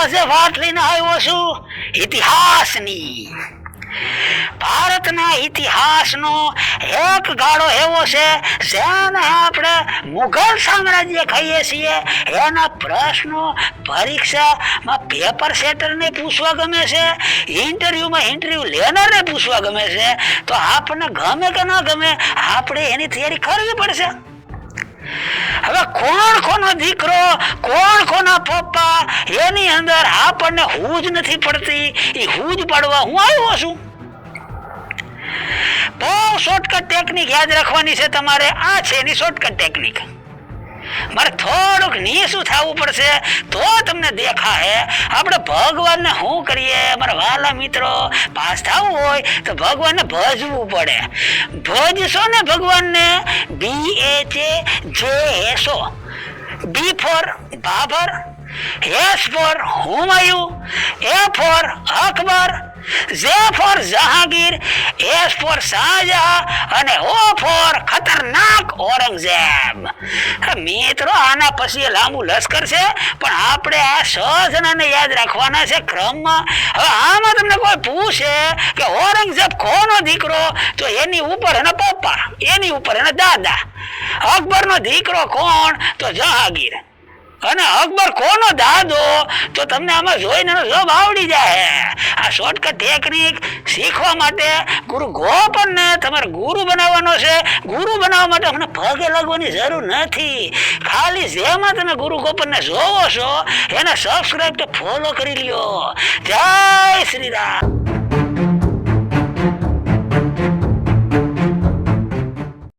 આજે વાત લઈને આવ્યો છું. ઇતિહાસની. ભારતના ઇતિહાસનો એક ગાળો એવો છે, જેને આપણે મુઘલ સામ્રાજ્ય કહીએ છીએ. એના પ્રશ્નો પરીક્ષામાં પેપર સેટરને પૂછવા ગમે છે, ઇન્ટરવ્યુમાં ઇન્ટરવ્યુ લેનારને પૂછવા ગમે છે, તો આપણને ગમે કે ન ગમે, આપણે એની તૈયારી કરવી પડશે. હવે કોણ કોનો દીકરો, કોણ કોના પપ્પા એની અંદર આપણને હૂજ નથી પડતી. એ હૂજ પાડવા હું આવ્યો છું. બહુ શોર્ટકટ ટેકનિક યાદ રાખવાની છે તમારે. આ છે એની શોર્ટકટ ટેકનિક મારે થોડુંક નીસું થવું પડશે તો તમને દેખાય. આપણે ભગવાનને શું કરીએ? મારા વાલા મિત્રો, પાસ થવું હોય તો ભગવાનને ભજવું પડે. ભજશો ને ભગવાનને? બી એ જે એસો B for Babar S for Humayun A for Akbar, Z for Jahangir, S for Shahjahan અને O for ખતરનાક ઔરંગઝેબ મિત્રો આના પછી લાંબુ લશ્કર છે પણ આપણે આ સજનાને યાદ રાખવાના છે ક્રમમાં. હવે આમાં તમને કોઈ પૂછે કે ઔરંગઝેબ કોનો દીકરો? તો એની ઉપર એના પપ્પા એની ઉપર એના દાદા. અકબરનો દીકરો કોણ? તો જહાંગીર. અને અકબર કોનો દાદો? તો તમને આમાં જોઈને એનો આવડી જાય. આ શોર્ટકટ ટેકનિક શીખવા માટે ગુરુ ગોપનને તમારે ગુરુ બનાવવાનો છે. ગુરુ બનાવવા માટે અમને પગે લાગવાની જરૂર નથી. ખાલી જેમાં તમે ગુરુ ગોપનને જોવો છો, એને સબસ્ક્રાઇબ તો ફોલો કરી લ્યો. જય શ્રી રામ.